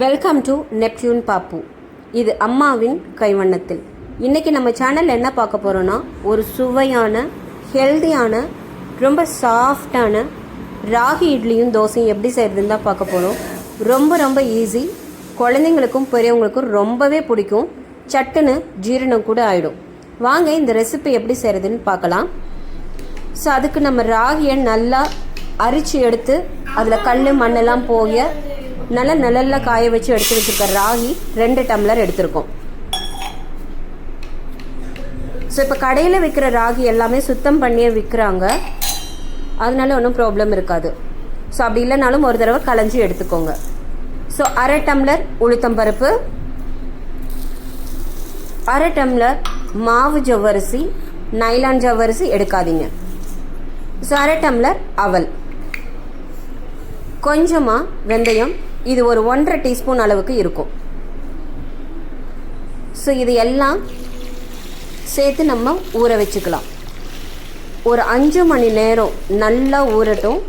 Welcome to Neptune பாப்பு இது அம்மாவின் கைவண்ணத்தில். இன்றைக்கி நம்ம சேனலில் என்ன பார்க்க போகிறோன்னா ஒரு சுவையான ஹெல்தியான ரொம்ப சாஃப்டான ராகி இட்லியும் தோசையும் எப்படி செய்கிறதுன்னு தான் பார்க்க போகிறோம் ரொம்ப ரொம்ப ஈஸி குழந்தைங்களுக்கும் பெரியவங்களுக்கும் ரொம்பவே பிடிக்கும். சட்டுன்னு ஜீரணம் கூட ஆகிடும் வாங்க இந்த ரெசிபி எப்படி செய்கிறதுன்னு பார்க்கலாம். ஸோ அதுக்கு நம்ம ராகியை நல்லா அரிச்சு எடுத்து அதில் கல் மண்ணெல்லாம் போக நல்லா நல்ல காய வச்சு எடுத்து வச்சிருக்க ராகி ரெண்டு டம்ளர் எடுத்திருக்கோம். ஸோ இப்போ கடையில் விற்கிற ராகி எல்லாமே சுத்தம் பண்ணியே விற்கிறாங்க அதனால ஒன்றும் ப்ராப்ளம் இருக்காது. ஸோ அப்படி இல்லைனாலும் ஒரு தடவை களைஞ்சி எடுத்துக்கோங்க. ஸோ அரை டம்ளர் உளுத்தம்பருப்பு அரை டம்ளர் மாவு ஜவ்வரிசி நைலான் ஜவ்வரிசி எடுக்காதீங்க. ஸோ அரை டம்ளர் அவல். கொஞ்சமாக வெந்தயம் இது ஒரு ஒன்றரை டீஸ்பூன் அளவுக்கு இருக்கும். ஸோ இது எல்லாம் சேர்த்து நம்ம ஊற வச்சுக்கலாம். ஒரு அஞ்சு மணி நேரம் நல்லா ஊறட்டும்.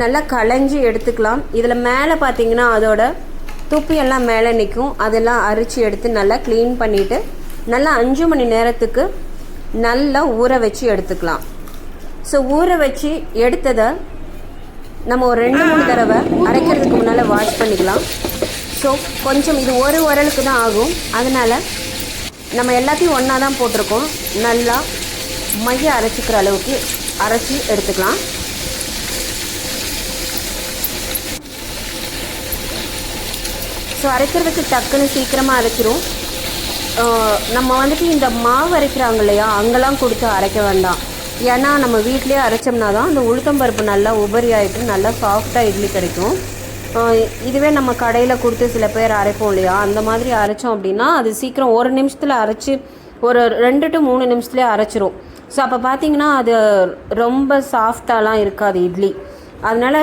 நல்லா களைஞ்சி எடுத்துக்கலாம். இதில் மேலே பார்த்தீங்கன்னா அதோட துப்பி எல்லாம் மேலே நிற்கும் அதெல்லாம் அரிச்சு எடுத்து நல்லா க்ளீன் பண்ணிவிட்டு நல்லா அஞ்சு மணி நேரத்துக்கு நல்லா ஊற வச்சு எடுத்துக்கலாம். ஸோ ஊற வச்சு எடுத்ததை நம்ம ஒரு ரெண்டு மூணு தடவை அரைக்கிறதுக்கு முன்னால் வாஷ் பண்ணிக்கலாம். ஸோ கொஞ்சம் இது ஒரு உரலுக்கு தான் ஆகும். அதனால் நம்ம எல்லாத்தையும் ஒன்றா தான் போட்டிருக்கோம். நல்லா மைய அரைச்சிக்கிற அளவுக்கு அரைச்சி எடுத்துக்கலாம். ஸோ அரைக்கிறதுக்கு டக்குன்னு சீக்கிரமாக அரைச்சிரும். நம்ம வந்துட்டு இந்த மாவு அரைக்கிறாங்க இல்லையா அங்கெல்லாம் கொடுத்து அரைக்க வேண்டாம். ஏன்னா நம்ம வீட்டிலேயே அரைச்சோம்னா தான் அந்த உளுத்தம்பருப்பு நல்லா உபரி ஆகிட்டு நல்லா சாஃப்டாக இட்லி கிடைக்கும். இதுவே நம்ம கடையில் கொடுத்து சில பேர் அரைப்போம் இல்லையா? அந்த மாதிரி அரைச்சோம் அப்படின்னா அது சீக்கிரம் ஒரு நிமிஷத்தில் அரைச்சி ஒரு ரெண்டு டு மூணு நிமிஷத்துலேயே அரைச்சிரும். ஸோ அப்போ பார்த்தீங்கன்னா அது ரொம்ப சாஃப்டாலாம் இருக்காது இட்லி. அதனால்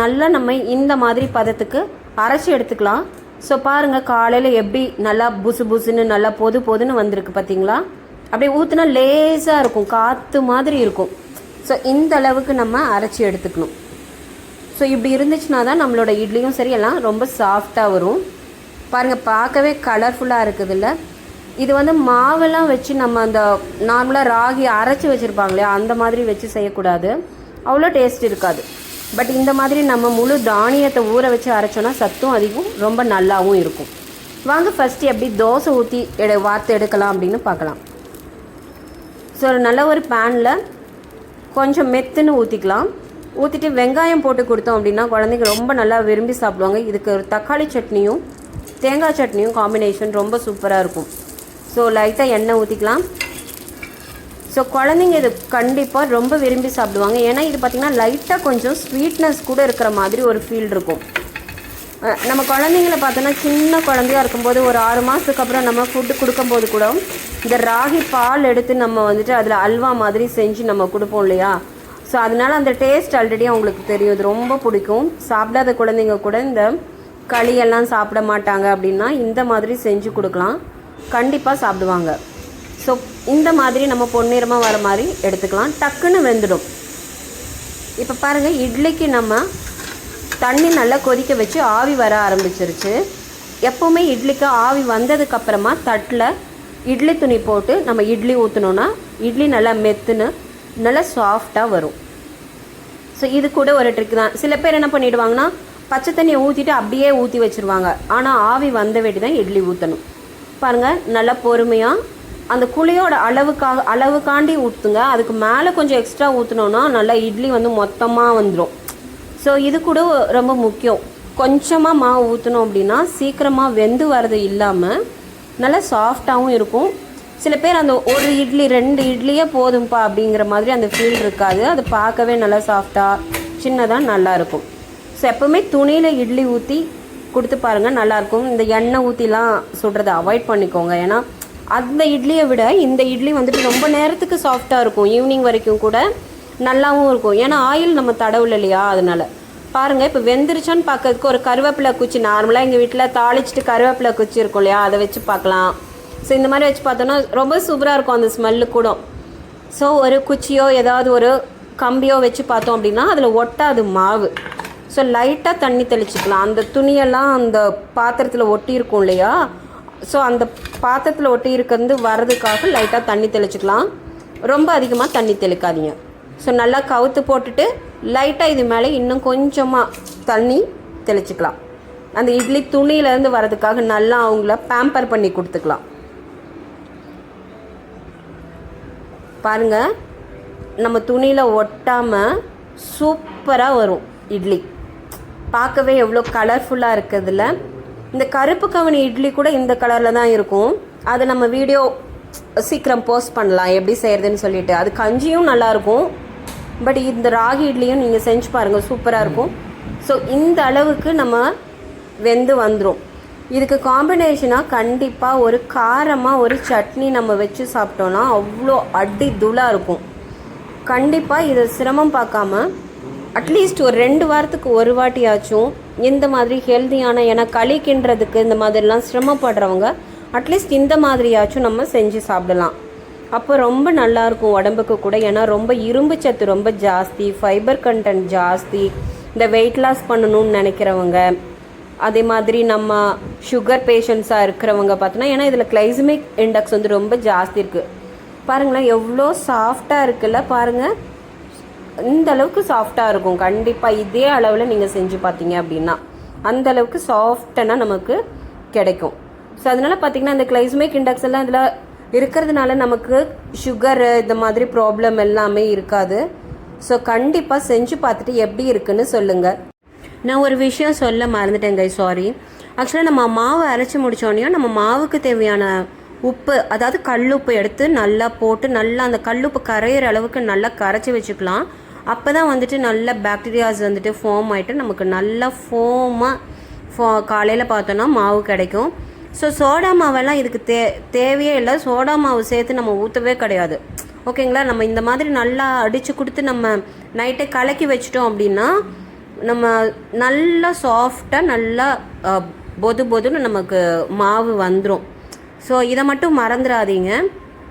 நல்லா நம்ம இந்த மாதிரி பதத்துக்கு அரைச்சி எடுத்துக்கலாம். ஸோ பாருங்கள் காலையில் எப்படி நல்லா புசு புசுன்னு நல்லா பொது பொதுன்னு வந்திருக்கு பார்த்தீங்களா அப்படியே ஊற்றுனா லேசாக இருக்கும் காற்று மாதிரி இருக்கும். ஸோ இந்த அளவுக்கு நம்ம அரைச்சி எடுத்துக்கணும். ஸோ இப்படி இருந்துச்சுன்னா தான் நம்மளோட இட்லியும் சரி எல்லாம் ரொம்ப சாஃப்டாக வரும். பாருங்கள் பார்க்கவே கலர்ஃபுல்லாக இருக்குதுல்ல இது வந்து மாவெல்லாம் வச்சு நம்ம அந்த நார்மலாக ராகி அரைச்சி வச்சுருப்பாங்க இல்லையா அந்த மாதிரி வச்சு செய்யக்கூடாது. அவ்வளோ டேஸ்ட் இருக்காது. பட் இந்த மாதிரி நம்ம முழு தானியத்தை ஊற வச்சு அரைச்சோன்னா சத்தும் அதிகம் ரொம்ப நல்லாவும் இருக்கும். வாங்க ஃபஸ்ட்டு எப்படி தோசை ஊற்றி எடு வார்த்தை எடுக்கலாம் அப்படின்னு பார்க்கலாம். ஸோ நல்ல ஒரு பேனில் கொஞ்சம் மெத்துன்னு ஊற்றிக்கலாம் ஊற்றிட்டு வெங்காயம் போட்டு கொடுத்தோம் அப்படின்னா குழந்தைங்க ரொம்ப நல்லா விரும்பி சாப்பிடுவாங்க. இதுக்கு ஒரு தக்காளி சட்னியும் தேங்காய் சட்னியும் காம்பினேஷன் ரொம்ப சூப்பராக இருக்கும். ஸோ லைட்டாக எண்ணெய் ஊற்றிக்கலாம் ஸோ குழந்தைங்க இது கண்டிப்பாக ரொம்ப விரும்பி சாப்பிடுவாங்க. ஏன்னா இது பார்த்திங்கன்னா லைட்டாக கொஞ்சம் ஸ்வீட்னஸ் கூட இருக்கிற மாதிரி ஒரு ஃபீல் இருக்கும். நம்ம குழந்தைங்கள பார்த்தோன்னா சின்ன குழந்தையா இருக்கும்போது ஒரு ஆறு மாதத்துக்கு அப்புறம் நம்ம ஃபுட்டு கொடுக்கும்போது கூட இந்த ராகி பால் எடுத்து நம்ம வந்துட்டு அதில் அல்வா மாதிரி செஞ்சு நம்ம கொடுப்போம் இல்லையா? ஸோ அதனால் அந்த டேஸ்ட் ஆல்ரெடி அவங்களுக்கு தெரியும். இது ரொம்ப பிடிக்கும். சாப்பிடாத குழந்தைங்க கூட இந்த களியெல்லாம் சாப்பிட மாட்டாங்க அப்படின்னா இந்த மாதிரி செஞ்சு கொடுக்கலாம். கண்டிப்பாக சாப்பிடுவாங்க. ஸோ இந்த மாதிரி நம்ம பொன்னிறமாக வர மாதிரி எடுத்துக்கலாம். டக்குன்னு வெந்துடும். இப்போ பாருங்கள் இட்லிக்கு நம்ம தண்ணி நல்லா கொதிக்க வச்சு ஆவி வர ஆரம்பிச்சிருச்சு. எப்போவுமே இட்லிக்கு ஆவி வந்ததுக்கப்புறமா தட்டில் இட்லி துணி போட்டு நம்ம இட்லி ஊற்றினோன்னா இட்லி நல்லா மெத்துன்னு நல்லா சாஃப்டாக வரும். ஸோ இது கூட ஒரு ட்ரிக் தான். சில பேர் என்ன பண்ணிடுவாங்கன்னா பச்சை தண்ணியை ஊற்றிட்டு அப்படியே ஊற்றி வச்சுருவாங்க. ஆனால் ஆவி வந்த வேண்டி தான் இட்லி ஊற்றணும் பாருங்கள் நல்லா பொறுமையாக அந்த குழியோட அளவுக்காக அளவுக்காண்டி ஊற்றுங்க அதுக்கு மேலே கொஞ்சம் எக்ஸ்ட்ரா ஊற்றினோன்னா நல்லா இட்லி வந்து மொத்தமாக வந்துடும் ஸோ இது கூட ரொம்ப முக்கியம். கொஞ்சமாக மாவு ஊற்றினோம் அப்படின்னா சீக்கிரமாக வெந்து வர்றது இல்லாமல் நல்லா சாஃப்டாகவும் இருக்கும். சில பேர் அந்த ஒரு இட்லி ரெண்டு இட்லியே போதும்ப்பா அப்படிங்கிற மாதிரி அந்த ஃபீல் இருக்காது. அது பார்க்கவே நல்லா சாஃப்டாக சின்னதாக நல்லா இருக்கும். ஸோ எப்போவுமே துணியில் இட்லி ஊற்றி கொடுத்து பாருங்கள் நல்லாயிருக்கும் இந்த எண்ணெய் ஊற்றிலாம் சுடுறதை அவாய்ட் பண்ணிக்கோங்க. ஏன்னா அந்த இட்லியை விட இந்த இட்லி வந்துட்டு ரொம்ப நேரத்துக்கு சாஃப்டாக இருக்கும். ஈவினிங் வரைக்கும் கூட நல்லாவும் இருக்கும். ஏன்னா ஆயில் நம்ம தடவுல இல்லையா அதனால. பாருங்கள் இப்போ வெந்துருச்சான்னு பார்க்கறதுக்கு ஒரு கருவேப்பிலை குச்சி நார்மலாக எங்கள் வீட்டில் தாளிச்சிட்டு கருவேப்பிலை குச்சி இருக்கும் இல்லையா அதை வச்சு பார்க்கலாம் ஸோ இந்த மாதிரி வச்சு பார்த்தோன்னா ரொம்ப சூப்பராக இருக்கும் அந்த ஸ்மெல்லு கூட. ஸோ ஒரு குச்சியோ ஏதாவது ஒரு கம்பியோ வச்சு பார்த்தோம் அப்படின்னா அதில் ஒட்டாது மாவு. ஸோ லைட்டாக தண்ணி தெளிச்சுக்கலாம். அந்த துணியெல்லாம் அந்த பாத்திரத்தில் ஒட்டி இருக்கும் இல்லையா ஸோ அந்த பாத்திரத்தில் ஒட்டி இருக்கிறது வர்றதுக்காக லைட்டாக தண்ணி தெளிச்சுக்கலாம். ரொம்ப அதிகமாக தண்ணி தெளிக்காதீங்க. ஸோ நல்லா கவுத்து போட்டுட்டு லைட்டாக இது மேலே இன்னும் கொஞ்சமாக தண்ணி தெளிச்சுக்கலாம். அந்த இட்லி துணியிலேருந்து வர்றதுக்காக நல்லா அவங்கள பேம்பர் பண்ணி கொடுத்துக்கலாம். பாருங்கள் நம்ம துணியில் ஒட்டாமல் சூப்பராக வரும் இட்லி. பார்க்கவே எவ்வளோ கலர்ஃபுல்லாக இருக்கிறதுல. இந்த கருப்பு கவனி இட்லி கூட இந்த கலரில் தான் இருக்கும். அது நம்ம வீடியோ சீக்கிரம் போஸ்ட் பண்ணலாம் எப்படி செய்கிறதுன்னு சொல்லிட்டு. அது கஞ்சியும் நல்லாயிருக்கும். பட் இந்த ராகி இட்லியும் நீங்கள் செஞ்சு பாருங்கள் சூப்பராக இருக்கும். ஸோ இந்த அளவுக்கு நம்ம வெந்து வந்துடும் இதுக்கு காம்பினேஷனாக கண்டிப்பாக ஒரு காரமாக ஒரு சட்னி நம்ம வச்சு சாப்பிட்டோன்னா அவ்வளோ அடி துளாக இருக்கும். கண்டிப்பாக இதை சிரமம் பார்க்காம அட்லீஸ்ட் ஒரு ரெண்டு வாரத்துக்கு ஒரு வாட்டியாச்சும் இந்த மாதிரி ஹெல்த்தியான ஏன்னா களி கிண்டுறதுக்கு இந்த மாதிரிலாம் சிரமப்படுறவங்க அட்லீஸ்ட் இந்த மாதிரியாச்சும் நம்ம செஞ்சு சாப்பிடலாம். அப்போ ரொம்ப நல்லாயிருக்கும் உடம்புக்கு கூட. ஏன்னா ரொம்ப இரும்பு சத்து ரொம்ப ஜாஸ்தி ஃபைபர் கண்டென்ட் ஜாஸ்தி. இந்த வெயிட் லாஸ் பண்ணணும்னு நினைக்கிறவங்க அதே மாதிரி நம்ம சுகர் பேஷண்ட்ஸாக இருக்கிறவங்க பார்த்தோன்னா ஏன்னா இதில் கிளைசமிக் இண்டெக்ஸ் வந்து ரொம்ப ஜாஸ்தி இருக்குது பாருங்களேன் எவ்வளோ சாஃப்டாக இருக்குல்ல பாருங்கள் இந்த அளவுக்கு சாஃப்டாக இருக்கும். கண்டிப்பாக இதே அளவில் நீங்கள் செஞ்சு பார்த்தீங்க அப்படின்னா அந்த அளவுக்கு சாஃப்டனா நமக்கு கிடைக்கும். ஸோ அதனால் பார்த்தீங்கன்னா இந்த கிளைஸ்மிக் இண்டெக்ஸ் எல்லாம் இதில் இருக்கிறதுனால நமக்கு சுகரு இந்த மாதிரி ப்ராப்ளம் எல்லாமே இருக்காது. ஸோ கண்டிப்பாக செஞ்சு பார்த்துட்டு எப்படி இருக்குன்னு சொல்லுங்கள் நான் ஒரு விஷயம் சொல்ல மறந்துட்டேங்க சாரி ஆக்சுவலாக நம்ம மாவு அரைச்சி முடிச்சோடனே நம்ம மாவுக்கு தேவையான உப்பு அதாவது கல்லுப்பு எடுத்து நல்லா போட்டு நல்லா அந்த கல்லுப்பு கரையிற அளவுக்கு நல்லா கரைச்சி வச்சுக்கலாம். அப்போ தான் வந்துட்டு நல்ல பாக்டீரியாஸ் வந்துட்டு ஃபார்ம் ஆகிட்டு நமக்கு நல்லா ஃபோமாக ஃபோ காலையில் பார்த்தோன்னா மாவு கிடைக்கும். ஸோ சோடா மாவெல்லாம் இதுக்கு தே தேவையே இல்லை. சோடா மாவு சேர்த்து நம்ம ஊற்றவே கிடையாது. ஓகேங்களா நம்ம இந்த மாதிரி நல்லா அடித்து கொடுத்து நம்ம நைட்டே கலக்கி வச்சிட்டோம் அப்படின்னா நம்ம நல்லா சாஃப்டாக நல்லா பொது பொதுன்னு நமக்கு மாவு வந்துடும் ஸோ இதை மட்டும் மறந்துடாதீங்க.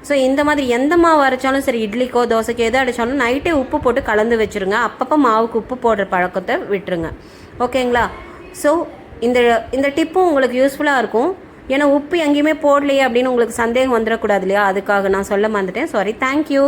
ஸோ இந்த மாதிரி எந்த மாவு அரைச்சாலும் சரி இட்லிக்கோ தோசைக்கோ எது அடித்தாலும் நைட்டே உப்பு போட்டு கலந்து வச்சுருங்க. அப்பப்போ மாவுக்கு உப்பு போடுற பழக்கத்தை விட்டுருங்க. ஓகேங்களா ஸோ இந்த இந்த டிப்பும் உங்களுக்கு யூஸ்ஃபுல்லாக இருக்கும். ஏன்னா உப்பு எங்கேயுமே போடலையே அப்படின்னு உங்களுக்கு சந்தேகம் வந்துடக்கூடாது இல்லையா? அதுக்காக நான் சொல்ல மறந்துட்டேன். Sorry thank you